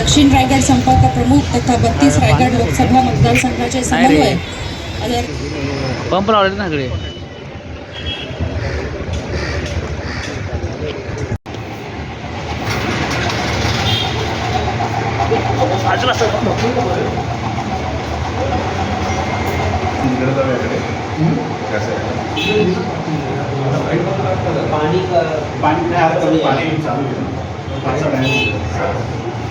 दक्षिण रायगड संपर्क प्रमुख तथा बत्तीस रायगड लोकसभा मतदारसंघाचे समन्वय पंप लावले ना सगळे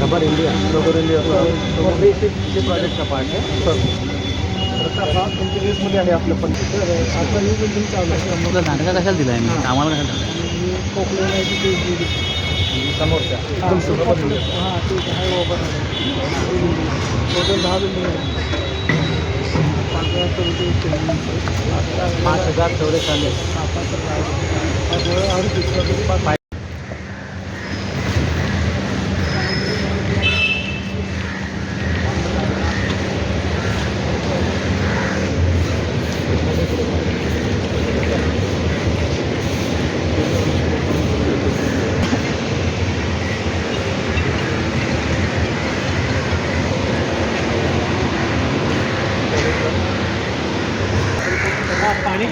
rubber India rubber India project का पार्ट आहे आता कंटिन्युअसमध्ये आहे आपलं पण. आता ही बिल्डिंग चालू आहे. तुला नाटका कशाला दिलाय? मी आम्हाला कशाला दिलाय? कोकणी तिथे समोरच्या एकदम समोर हां ते आहे ओपन टोटल दहा बिल्डिंग पाच हजार चौरे चालेल पाच पाणी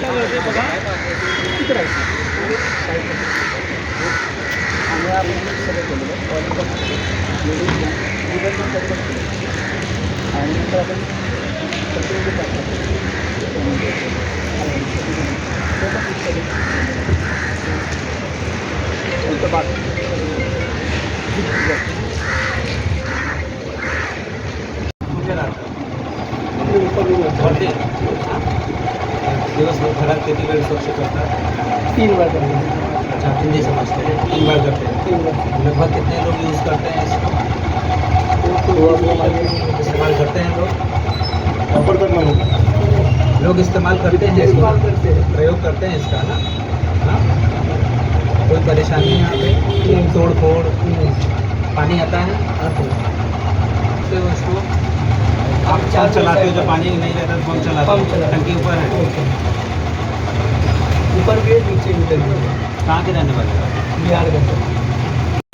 काय करते बघा किती राहायचं आपण सगळं केलेलं पण पण केलं. आणि नंतर आपण त्यामध्ये ते पण mix करून. उलटं पाट. कुठे राहतं? ते ऊपर भी होतं. वरती दिवसभर घरात किती वेळ स्वच्छ करतात तीन बार करते अच्छा हिंदी समझते हैं। तीन बार करते हैं। तीन बार। लगभग कितने लोग यूज़ करते हैं इसको? इस्तेमाल करते हैं लोग? इस्तेमाल करते हैं इस्तेमाल इसका करते हैं। प्रयोग करते हैं इसका ना? कोई परेशानी यहाँ पे? तोड़ फोड़ पानी आता है? तो उसको पंप चलाते हो जब पानी नहीं रहता तो पंप चलाते पंप हो हो। टंकी ऊपर है। ऊपर भी है नीचे भी टंकी कहाँ के रहने वाले हो? बिहार का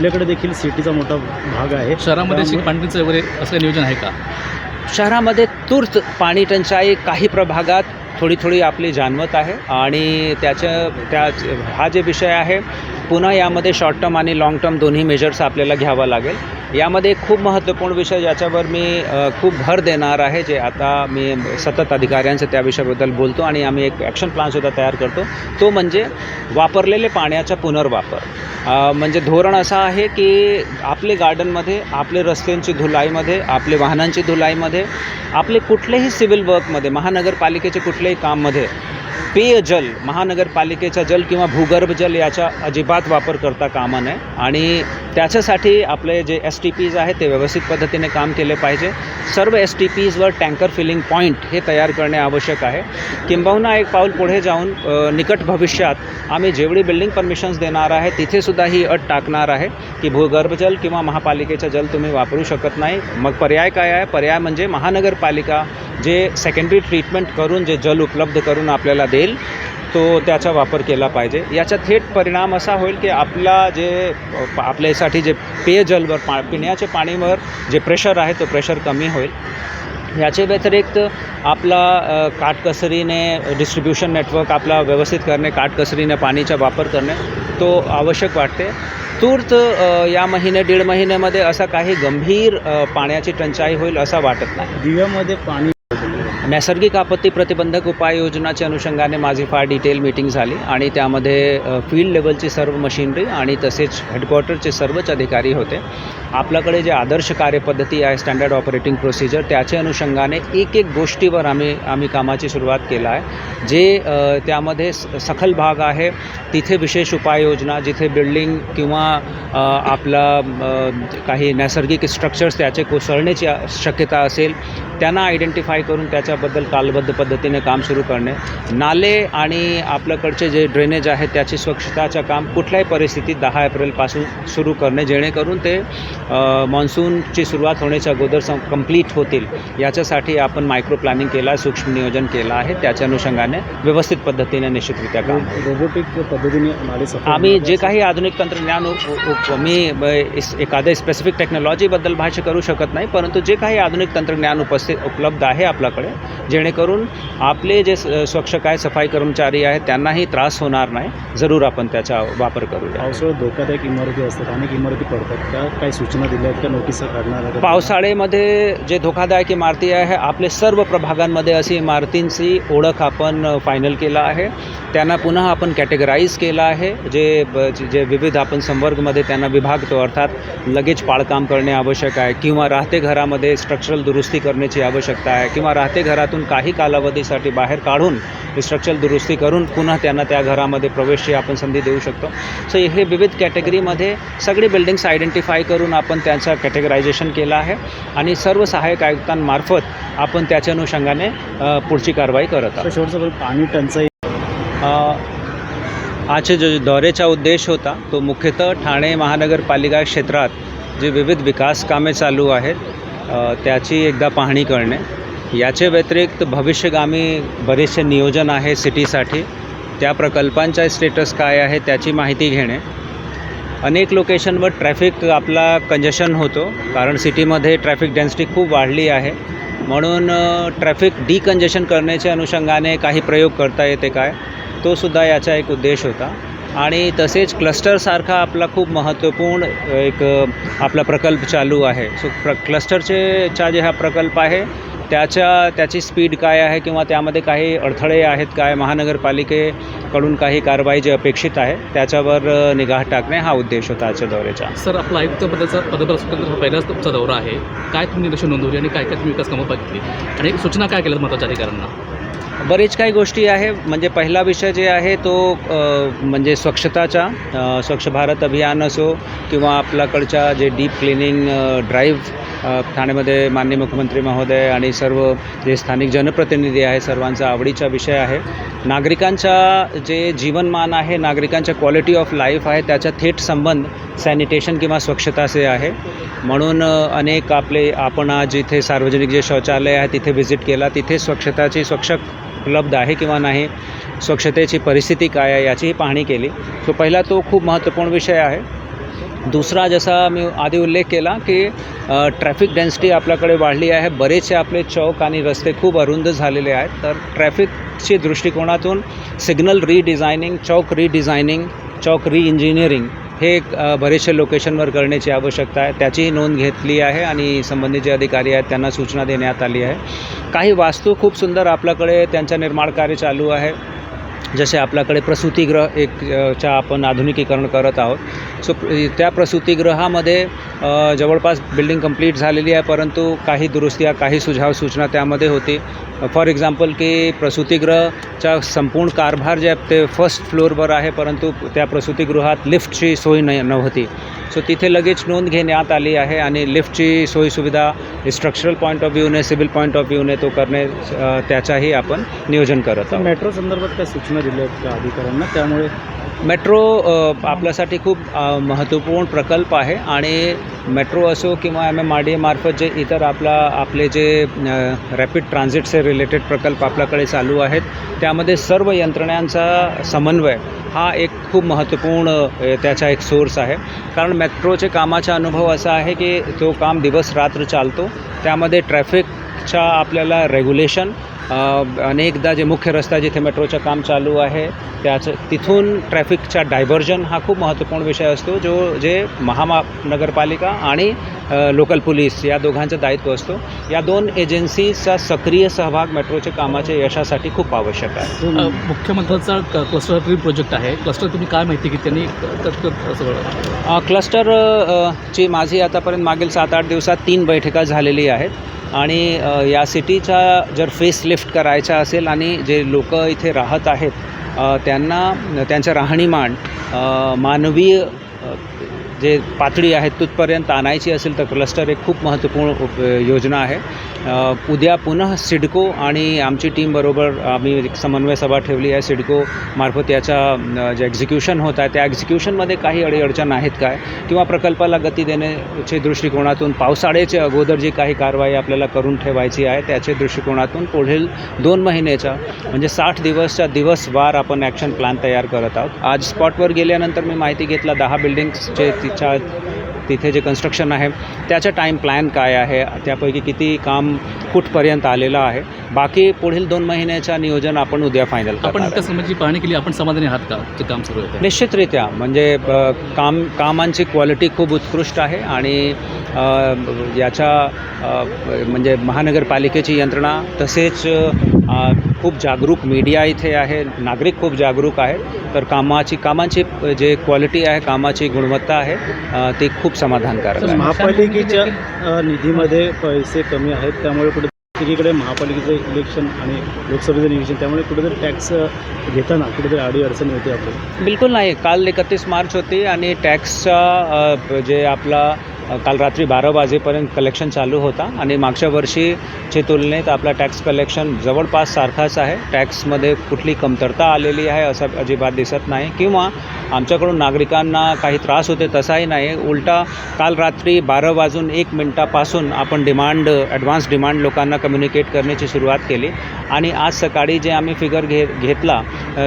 आपल्याकडे देखील सिटीचा मोठा भाग आहे. शहरामध्ये पाणीचं वगैरे असं नियोजन आहे का? शहरामध्ये तूर्त पाणी टंचाई काही प्रभागात थोडी थोडी आपली जाणवत आहे. आणि त्याच्या त्या हा जे विषय आहे पुन्हा यामध्ये शॉर्ट टर्म आणि लाँग टर्म दोन्ही मेजर्स आपल्याला घ्यावा लागेल. यामध्ये एक खूप महत्त्वपूर्ण विषय ज्याच्यावर मी खूप भर देणार आहे जे आता मी सतत अधिकाऱ्यांचं त्या विषयाबद्दल बोलतो आणि आम्ही एक ॲक्शन प्लॅनसुद्धा तयार करतो. तो म्हणजे वापरलेले पाण्याचा पुनर्वापर. म्हणजे धोरण असं आहे की आपले गार्डनमध्ये आपले रस्त्यांची धुलाईमध्ये आपले वाहनांची धुलाईमध्ये आपले कुठलेही सिव्हिल वर्कमध्ये महानगरपालिकेचे कुठल्याही काममध्ये पेयजल महानगरपालिकेचा जल किंवा भूगर्भ जल याचा अजिबात वापर करता कामा नये. आणि त्याच्यासाठी आपले जे एस टी पीज आहेत ते व्यवस्थित पद्धतीने काम केले पाहिजे. सर्व एस टी पीजवर टँकर फिलिंग पॉईंट हे तयार करणे आवश्यक आहे. किंबहुना एक पाऊल पुढे जाऊन निकट भविष्यात आम्ही जेवढी बिल्डिंग परमिशन्स देणार आहे तिथेसुद्धा ही अट टाकणार आहे की भूगर्भजल किंवा महापालिकेचं जल तुम्ही वापरू शकत नाही. मग पर्याय काय आहे? पर्याय म्हणजे महानगरपालिका जे सेकंडरी ट्रीटमेंट करून जे जल उपलब्ध करून आपल्याला देईल तो त्याचा वापर केला पाहिजे. याचा थेट परिणाम असा होईल की आपला जे आपल्यासाठी जे पेयजलवर पा पिण्याच्या पाणीवर जे प्रेशर आहे तो प्रेशर कमी होईल. याचे व्यतिरिक्त आपला काटकसरीने डिस्ट्रीब्युशन नेटवर्क आपला व्यवस्थित करणे काटकसरीने पाणीचा वापर करणे तो आवश्यक वाटते. तूर्त या महिने दीड महिन्यामध्ये असा काही गंभीर पाण्याची टंचाई होईल असा वाटत नाही. दिव्यामध्ये पाणी नैसर्गिक आपत्ती प्रतिबंधक उपाययोजनाच्या अनुषंगाने माझी फार डिटेल मीटिंग झाली आणि त्यामध्ये फील्ड लेवलची सर्व मशिनरी आणि तसेच हेडक्वॉर्टरचे सर्वच अधिकारी होते. आपल्याकडे जे आदर्श कार्यपद्धती आहे स्टँडर्ड ऑपरेटिंग प्रोसिजर त्याच्या अनुषंगाने एक एक गोष्टीवर आम्ही आम्ही कामाची सुरुवात केला आहे. जे त्यामध्ये स- सखल भाग आहे तिथे विशेष उपाययोजना जिथे बिल्डिंग किंवा आपला काही नैसर्गिक स्ट्रक्चर्स त्याचे कोसळण्याची शक्यता असेल त्यांना आयडेंटिफाय करून त्याच्या त्याच्याबद्दल कालबद्ध पद्धतीने काम सुरू करणे. नाले आणि आपल्याकडचे जे ड्रेनेज आहे त्याची स्वच्छताचं काम कुठल्याही परिस्थितीत दहा एप्रिलपासून सुरू करणे जेणेकरून ते मान्सूनची सुरुवात होण्याच्या अगोदर सं कंप्लीट होतील. याच्यासाठी आपण मायक्रो प्लॅनिंग केलं सूक्ष्म नियोजन केलं आहे. त्याच्या अनुषंगाने व्यवस्थित पद्धतीने निश्चितरित्या काम रोबोटिक पद्धतीने आम्ही जे काही आधुनिक तंत्रज्ञान मी एखाद्या स्पेसिफिक टेक्नॉलॉजीबद्दल भाष्य करू शकत नाही परंतु जे काही आधुनिक तंत्रज्ञान उपस्थित उपलब्ध आहे आपल्याकडे जेणेकरून आपले जे स्वच्छ काय सफाई कर्मचारी आहेत त्यांनाही त्रास होणार नाही. जरूर आपण त्याचा वापर करूया. पावसाळ्यात धोकादायक इमारती असतात. अनेक इमारती पडतात. त्या काही सूचना दिल्या आहेत का? नोटिसा काढणार? पावसाळ्यामध्ये जे धोकादायक इमारती आहे आपले सर्व प्रभागांमध्ये अशी इमारतींची ओळख आपण फायनल केला आहे. त्यांना पुन्हा आपण कॅटेगराईज केलं आहे. जे जे विविध आपण संवर्गमध्ये त्यांना विभागतो अर्थात लगेच पाळकाम करणे आवश्यक आहे किंवा राहते घरामध्ये स्ट्रक्चरल दुरुस्ती करण्याची आवश्यकता आहे किंवा राहते घरातून काही कालावधीसाठी बाहेर काढून स्ट्रक्चरल दुरुस्ती करून पुन्हा त्यांना त्या घरामध्ये प्रवेशची आपण संधी देऊ शकतो. सो हे विविध कॅटेगरीमध्ये सगळी बिल्डिंग्स आयडेंटिफाय करून आपण त्यांचं कॅटेगरायझेशन केलं आहे आणि सर्व सहाय्यक आयुक्तांमार्फत आपण त्याच्या अनुषंगाने पुढची कारवाई करत आहोत. शेवटचं पाणी टंचाई. आजचे जो दौऱ्याचा उद्देश होता तो मुख्यतः ठाणे महानगरपालिका क्षेत्रात जे विविध विकास कामे चालू आहेत त्याची एकदा पाहणी करणे. याचे व्यतिरिक्त भविष्यगामी बरेचसे नियोजन आहे सिटीसाठी. त्या प्रकल्पांचा स्टेटस काय आहे त्याची माहिती घेणे. अनेक लोकेशनवर ट्रॅफिक आपला कंजेशन होतो कारण सिटीमध्ये ट्रॅफिक डेन्सिटी खूप वाढली आहे. म्हणून ट्रॅफिक डिकंजेशन करण्याच्या अनुषंगाने काही प्रयोग करता येते काय तो सुद्धा याचा एक उद्देश होता. आणि तसेच क्लस्टरसारखा आपला खूप महत्त्वपूर्ण एक आपला प्रकल्प चालू आहे. सो प्र क्लस्टरचे चा जे हा प्रकल्प आहे त्याच्या त्याची स्पीड काय आहे किंवा त्यामध्ये काही अडथळे आहेत काय? महानगरपालिकेकडून काही कारवाई जे अपेक्षित आहे त्याच्यावर निगाह टाकणे हा उद्देश होता आजच्या दौऱ्याचा. सर आपला आयुक्त पदाचा पदभार हा पहिलाच तुमचा दौरा आहे. काय तुम्ही निदर्शन नोंदवली आणि काय काय तुम्ही विकास कामं बघितली? आणि सूचना काय केल्यात महत्त्वाच्या अधिकाऱ्यांना बरेच काही गोष्टी आहे. म्हणजे पहिला विषय जे आहे तो म्हणजे स्वच्छताचा स्वच्छ भारत अभियान असो किंवा आपल्याकडच्या जे डीप क्लिनिंग ड्राईव्ह ठाण्यामध्ये माननीय मुख्यमंत्री महोदय आणि सर्व जे स्थानिक जनप्रतिनिधी आहे सर्वांचा आवडीचा विषय आहे. नागरिकांचा जे जीवनमान आहे नागरिकांच्या क्वालिटी ऑफ लाईफ आहे त्याचा थेट संबंध सॅनिटेशन किंवा स्वच्छताचे आहे. म्हणून अनेक आपले आपण आज जिथे सार्वजनिक जे शौचालय आहे तिथे व्हिजिट केला तिथे स्वच्छताची स्वच्छ उपलब्ध आहे किंवा नाही स्वच्छतेची परिस्थिती काय आहे याचीही पाहणी केली. सो पहिला तो खूप महत्त्वपूर्ण विषय आहे. दुसरा जसा मी आधी उल्लेख केला की ट्रॅफिक डेन्सिटी आपल्याकडे वाढली आहे. बरेचसे आपले चौक आणि रस्ते खूप अरुंद झालेले आहेत. तर ट्रॅफिकची दृष्टिकोनातून सिग्नल रिडिझायनिंग चौक रिडिझायनिंग चौक री इंजिनिअरिंग हे बरेचसे लोकेशनवर करण्याची आवश्यकता आहे. त्याचीही नोंद घेतली आहे आणि संबंधित जे अधिकारी आहेत त्यांना सूचना देण्यात आली आहे. काही वास्तू खूप सुंदर आपल्याकडे त्यांचं निर्माण कार्य चालू आहे. जसे आपल्याकडे प्रसूतीगृह एक च्या आपण आधुनिकीकरण करत आहोत. सो त्या प्रसूतीगृहामध्ये जवळपास बिल्डिंग कंप्लीट झालेली आहे परंतु काही दुरुस्त्या काही सुझाव सूचना त्यामध्ये होती. फॉर एक्झाम्पल की प्रसूतीगृहचा संपूर्ण कारभार जे आहे ते फर्स्ट फ्लोअरवर आहे परंतु त्या प्रसूतीगृहात लिफ्टची सोय न नव्हती. सो तिथे लगेच नोंद घेण्यात आली आहे आणि लिफ्टची सोयीसुविधा स्ट्रक्चरल पॉईंट ऑफ व्ह्यूने सिव्हिल पॉईंट ऑफ व्ह्यूने तो करणे त्याचाही आपण नियोजन करत आहोत. मेट्रो संदर्भात काय सूचना दिल्या आहेत त्या अधिकाऱ्यांना? त्यामुळे मेट्रो आपल्यासाठी खूप महत्त्वपूर्ण प्रकल्प आहे आणि मेट्रो असो किंवा एम एम आर डी एमार्फत जे इतर आपला आपले जे रॅपिड ट्रान्झिटचे रिलेटेड प्रकल्प आपल्याकडे चालू आहेत त्यामध्ये सर्व यंत्रणांचा समन्वय हा एक खूप महत्त्वपूर्ण त्याचा एक सोर्स आहे. कारण मेट्रोचे कामाचा अनुभव असा आहे की तो काम दिवस रात्र चालतो त्यामध्ये ट्रॅफिक ट्रॅफिकच्या आपल्याला रेग्युलेशन अनेकदा जे मुख्य रस्ता जिथे मेट्रोचं काम चालू आहे त्याचं तिथून ट्रॅफिकचा डायव्हर्जन हा खूप महत्त्वपूर्ण विषय असतो जो जे महानगरपालिका आणि लोकल पोलीस या दोघांचं दायित्व असतो. या दोन एजन्सीचा सक्रिय सहभाग मेट्रोच्या कामाच्या यशासाठी खूप आवश्यक आहे. मुख्यमंत्र्यांचा क्लस्टर ट्री प्रोजेक्ट आहे. क्लस्टर तुम्ही काय माहिती की त्यांनी क्लस्टर ची माझी आतापर्यंत मागील सात आठ दिवसात तीन बैठका झालेली आहेत. आणि या सिटीचा जर फेस लिफ्ट करायचा असेल आणि जे लोक इथे राहत आहेत त्यांना त्यांचं राहणीमान मानवीय जे पातळी आहे तिथपर्यंत आणायची असेल तर क्लस्टर एक खूप महत्त्वपूर्ण उप योजना आहे. उद्या पुन्हा सिडको आणि आमची टीमबरोबर आम्ही एक समन्वय सभा ठेवली आहे. सिडको मार्फत याचा जे एक्झिक्युशन होत आहे त्या एक्झिक्युशनमध्ये काही अडीअडचण आहेत काय? किंवा प्रकल्पाला गती देण्याच्या दृष्टिकोनातून पावसाळ्याच्या अगोदर जी काही कारवाई आपल्याला करून ठेवायची आहे त्याच्या दृष्टिकोनातून पुढील दोन महिन्याच्या म्हणजे साठ दिवसच्या दिवसवार आपण ॲक्शन प्लॅन तयार करत आहोत. आज स्पॉटवर गेल्यानंतर मी माहिती घेतला दहा बिल्डिंग्सचे तिच्या तिथे जे कन्स्ट्रक्शन आहे त्याचा टाईम प्लॅन काय आहे? त्यापैकी किती काम कुठपर्यंत आलेलं आहे? बाकी पुढील दोन महिन्याचं नियोजन आपण उद्या फायनल आपण कामाची पाहणी केली आपण समाधानी आहात का? जे काम सुरू आहे ते? निश्चितरित्या. म्हणजे काम कामांची क्वालिटी खूप उत्कृष्ट आहे आणि याच्या म्हणजे महानगरपालिकेची यंत्रणा तसेच खूप जागरूक मीडिया इथे आहे नागरिक खूप जागरूक आहेत. तर कामाची कामांची जे क्वालिटी आहे कामाची गुणवत्ता आहे ती खूप समाधानकारक आहे. महापालिकेच्या निधीमध्ये पैसे कमी आहेत त्यामुळे कुठे एकीकडे महापालिकेचं इलेक्शन आणि लोकसभेचं इलेक्शन त्यामुळे कुठेतरी टॅक्स घेताना कुठेतरी अडी अडचणी होते आपल्याला. बिलकुल नाही. काल एकतीस मार्च होती आणि टॅक्सचा जे आपला काल रात्री बारा वाजेपर्यंत कलेक्शन चालू होता आणि मागच्या वर्षीच्या तुलनेत आपला टॅक्स कलेक्शन जवळपास सारखाच आहे. टॅक्समध्ये कुठली कमतरता आलेली आहे असं अजिबात दिसत नाही किंवा आमच्याकडून नागरिकांना काही त्रास होते तसाही नाही. उलटा काल रात्री बारा वाजून एक मिनटापासून आपण डिमांड ॲडव्हान्स डिमांड लोकांना कम्युनिकेट करण्याची सुरुवात केली आणि आज सकाळी जे आम्ही फिगर घे घेतला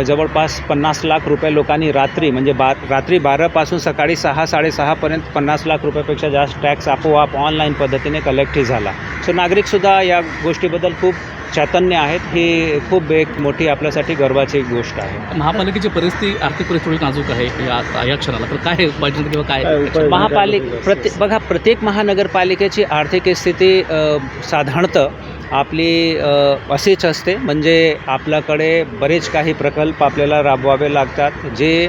जवळपास पन्नास लाख रुपये लोकांनी रात्री म्हणजे बा रात्री बारापासून सकाळी सहा साडेसहापर्यंत पन्नास लाख रुपयापेक्षा जास्त टॅक्स आपोआप ऑनलाईन पद्धतीने कलेक्टही झाला. सो नागरिकसुद्धा या गोष्टीबद्दल खूप चैतन्य आहेत. ही खूप एक मोठी आपल्यासाठी गर्वाची गोष्ट आहे. महापालिकेची परिस्थिती आर्थिक परिस्थिती नाजूक आहे या क्षणाला. तर काय पाहिजे किंवा काय महापालिक काय प्रत्ये बघा प्रत्येक महानगरपालिकेची आर्थिक स्थिती साधारणतः आपली असेच अशीच असते. म्हणजे आपल्याकडे बरेच काही प्रकल्प आपल्याला राबवावे लागतात. जे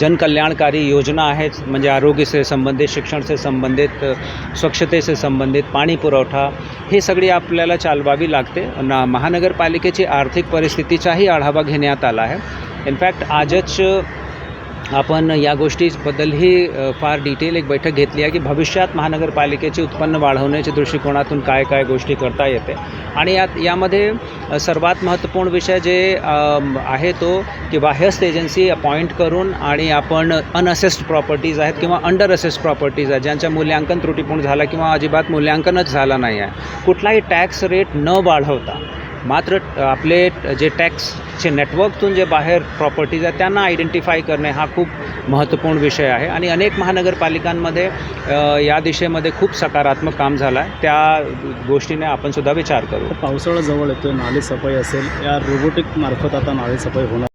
जनकल्याणकारी योजना आहेत. म्हणजे आरोग्यसे संबंधित शिक्षणसे संबंधित स्वच्छतेसे स्वच्छतेशी संबंधित पाणी पुरवठा हे सगळी आपल्याला चालवावी लागते. ना महानगरपालिकेची आर्थिक परिस्थितीचाही आढावा घेण्यात आला आहे. इनफॅक्ट आजच आपण या गोष्टीबद्दलही फार डिटेल एक बैठक घेतली आहे की भविष्यात महानगरपालिकेचे उत्पन्न वाढवण्याच्या दृष्टिकोनातून काय काय गोष्टी करता येते. आणि यात यामध्ये सर्वात महत्त्वपूर्ण विषय जे आहे तो की बाह्यस्थ एजन्सी अपॉइंट करून आणि आपण अनअसेस्ड प्रॉपर्टीज आहेत किंवा अंडर असेस्ड प्रॉपर्टीज आहेत ज्यांच्या मूल्यांकन त्रुटीपूर्ण झालं किंवा अजिबात मूल्यांकनच झालं नाही आहे. कुठलाही टॅक्स रेट न वाढवता मात्र आपले जे टॅक्सचे नेटवर्कतून जे बाहेर प्रॉपर्टीज आहेत त्यांना आयडेंटिफाय करणे हा खूप महत्त्वपूर्ण विषय आहे. आणि अनेक महानगरपालिकांमध्ये या दिशेमध्ये खूप सकारात्मक काम झालं आहे त्या गोष्टीने आपण सुद्धा विचार करू. पावसाळा जवळ येतो नाले सफाई असेल या रोबोटिक मार्फत आता नाले सफाई होणार